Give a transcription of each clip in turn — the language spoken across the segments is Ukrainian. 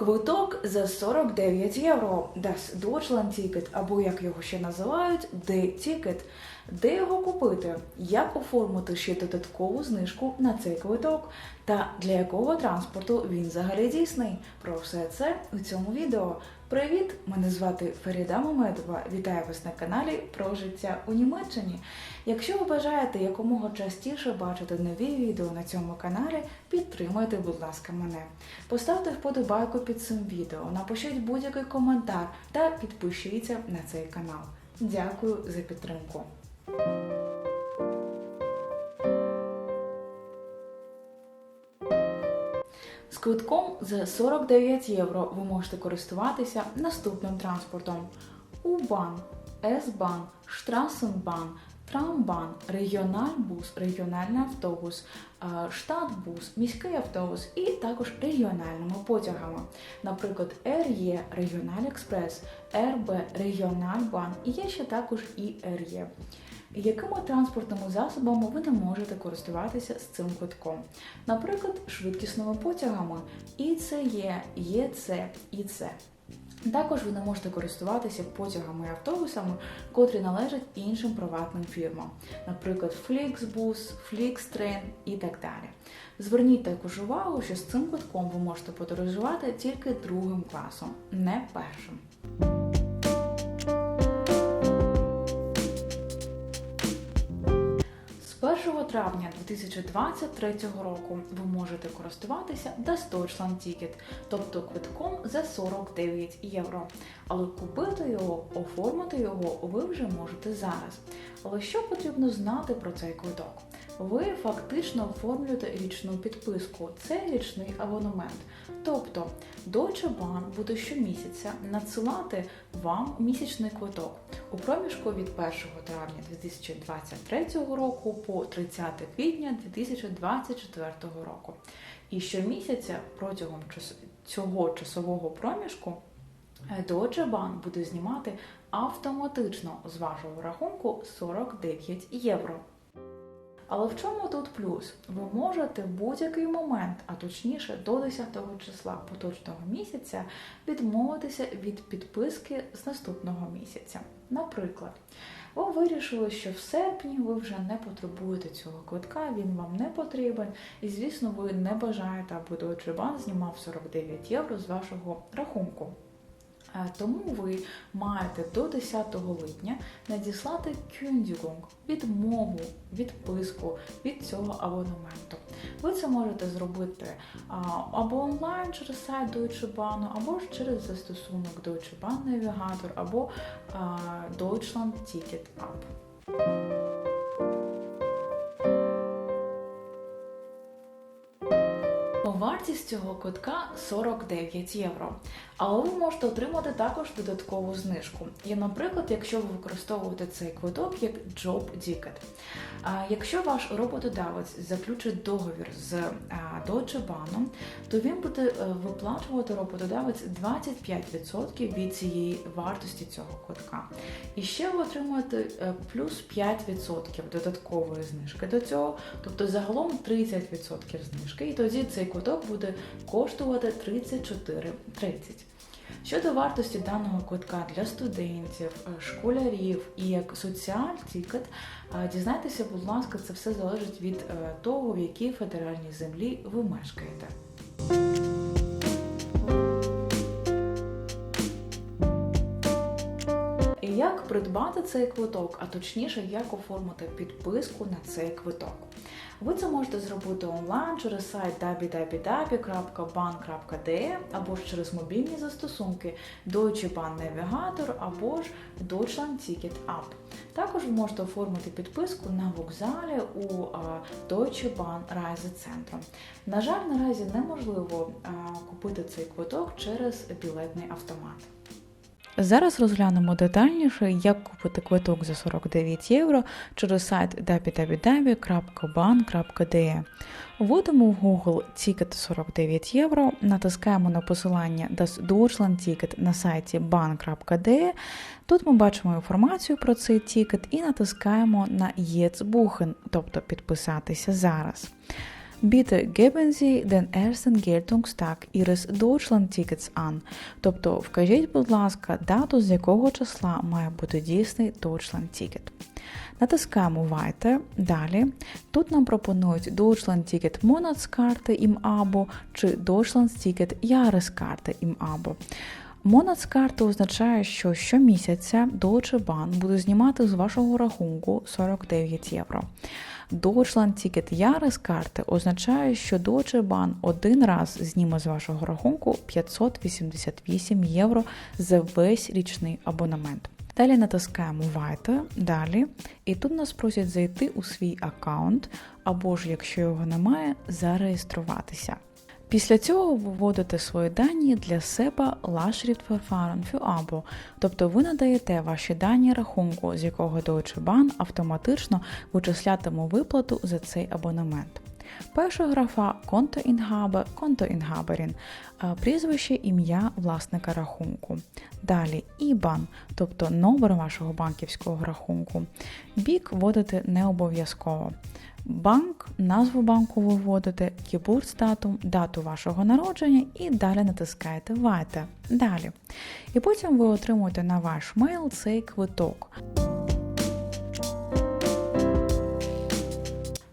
Квиток за 49 євро. Das Deutschland Ticket, або як його ще називають, D-Ticket. Де його купити? Як оформити ще додаткову знижку на цей квиток? Та для якого транспорту він взагалі дійсний? Про все це у цьому відео. Привіт! Мене звати Фаріда Мамедова. Вітаю вас на каналі про життя у Німеччині. Якщо ви бажаєте якомога частіше бачити нові відео на цьому каналі, підтримайте, будь ласка, мене. Поставте вподобайку під цим відео, напишіть будь-який коментар та підпишіться на цей канал. Дякую за підтримку. Квитком за 49 євро ви можете користуватися наступним транспортом: У-Bahn, С-Bahn, Straßenbahn, Трамбан, регіональбус, регіональний автобус, е, штатбус, міський автобус і також регіональними потягами. Наприклад, РЄ Регіональ Експрес, РБ Регіональбан і є ще також і РЄ. Якими транспортними засобами ви не можете користуватися з цим квитком? Наприклад, швидкісними потягами ІЦЕ, ЄЦ, ІЦ. Також ви не можете користуватися потягами і автобусами, котрі належать іншим приватним фірмам, наприклад, Flixbus, Flixtrain і так далі. Зверніть також увагу, що з цим квитком ви можете подорожувати тільки другим класом, не першим. Травня 2023 року ви можете користуватися Das Deutschland Ticket, тобто квитком за 49 євро. Але купити його, оформити його ви вже можете зараз. Але що потрібно знати про цей квиток? Ви фактично оформлюєте річну підписку. Це річний абонемент. Тобто Deutsche Bahn буде щомісяця надсилати вам місячний квиток у проміжку від 1 травня 2023 року по 30 квітня 2024 року. І щомісяця протягом цього часового проміжку Deutsche Bahn буде знімати автоматично з вашого рахунку 49 євро. Але в чому тут плюс? Ви можете в будь-який момент, а точніше до 10 числа поточного місяця, відмовитися від підписки з наступного місяця. Наприклад, ви вирішили, що в серпні ви вже не потребуєте цього квитка, він вам не потрібен, і, звісно, ви не бажаєте, аби Deutsche Bank знімав 49 євро з вашого рахунку. Тому ви маєте до 10 липня надіслати Kündigung, відмову, відписку від цього абонементу. Ви це можете зробити або онлайн через сайт Deutsche Bahn, або ж через застосунок Deutsche Bahn Navigator, або Deutschland Ticket App. Вартість цього квитка 49 євро. Але ви можете отримати також додаткову знижку. І, наприклад, якщо ви використовуєте цей квиток як Job Ticket. А якщо ваш роботодавець заключить договір з Deutsche Bahn, то він буде е, виплачувати роботодавець 25% від цієї вартості цього квитка. І ще ви отримуєте е, плюс 5% додаткової знижки до цього, тобто загалом 30% знижки. І тоді цей квиток буде коштувати 34,30. Щодо вартості даного квитка для студентів, школярів і як соціаль-тікет, дізнайтеся, будь ласка, це все залежить від того, в якій федеральній землі ви мешкаєте. Придбати цей квиток, а точніше, як оформити підписку на цей квиток? Ви це можете зробити онлайн через сайт www.bank.de або ж через мобільні застосунки Deutsche Bahn Navigator або ж Deutschland Ticket App. Також ви можете оформити підписку на вокзалі у Deutsche Bahn Reisezentrum. На жаль, наразі неможливо купити цей квиток через білетний автомат. Зараз розглянемо детальніше, як купити квиток за 49 євро через сайт www.ban.de. Вводимо в Google Ticket 49 євро, натискаємо на посилання Das Deutschland Ticket на сайті ban.de. Тут ми бачимо інформацію про цей тікет і натискаємо на Jetzt тобто підписатися зараз. Bitte geben Sie den ersten Geltungstag Ihres Deutschland-Tickets an. Тобто вкажіть, будь ласка, дату, з якого числа має бути дійсний Deutschland-Ticket. Натискаємо Weiter. Далі. Тут нам пропонують Deutschland-Ticket Monatskarte im Abo чи Deutschland-Ticket Jahreskarte im Abo. Монацкарта означає, що щомісяця Deutsche Bahn буде знімати з вашого рахунку 49 євро. Deutschland Ticket Jahreskarte означає, що Deutsche Bahn один раз зніме з вашого рахунку 588 євро за весь річний абонемент. Далі натискаємо Weiter, далі, і тут нас просять зайти у свій аккаунт, або ж, якщо його немає, зареєструватися. Після цього ви вводите свої дані для себе Lastschriftverfahren für Abo, тобто ви надаєте ваші дані рахунку, з якого Deutsche Bahn автоматично вичислятиме виплату за цей абонемент. Перша графа контоінхабер, контоінхаберін, прізвище ім'я власника рахунку. Далі IBAN, тобто номер вашого банківського рахунку. Бік вводити не обов'язково. Банк, назву банку ви вводите, кібурстатум, дату вашого народження і далі натискаєте Weiter. Далі. І потім ви отримуєте на ваш мейл цей квиток.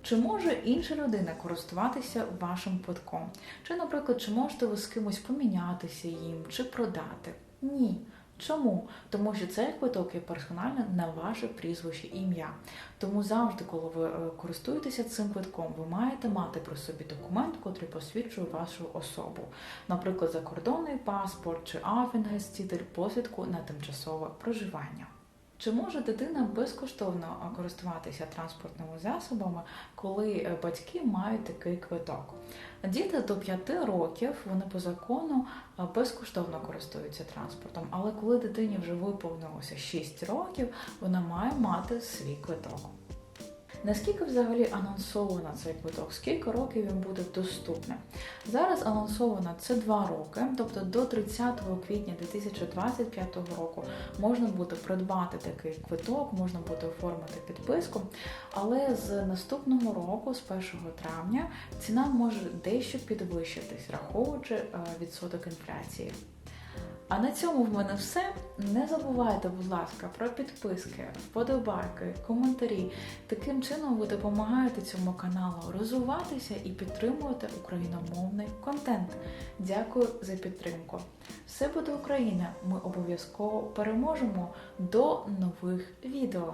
Чи може інша людина користуватися вашим квитком? Чи, наприклад, чи можете ви з кимось помінятися їм, чи продати? Ні. Чому? Тому що цей квиток є персонально на ваше прізвище ім'я. Тому завжди, коли ви е, користуєтеся цим квитком, ви маєте мати при собі документ, який посвідчує вашу особу, наприклад, закордонний паспорт чи авінгестітель, посвідку на тимчасове проживання. Чи може дитина безкоштовно користуватися транспортними засобами, коли е, батьки мають такий квиток? Діти до 5 років вони по закону е, безкоштовно користуються транспортом, але коли дитині вже виповнилося 6 років, вона має мати свій квиток. Наскільки взагалі анонсовано цей квиток? Скільки років він буде доступним? Зараз анонсовано це 2 роки, тобто до 30 квітня 2025 року можна буде придбати такий квиток, можна буде оформити підписку. Але з наступного року, з 1 травня, ціна може дещо підвищитись, враховуючи відсоток інфляції. А на цьому в мене все. Не забувайте, будь ласка, про підписки, вподобайки, коментарі. Таким чином ви допомагаєте цьому каналу розвиватися і підтримувати україномовний контент. Дякую за підтримку. Все буде Україна! Ми обов'язково переможемо до нових відео.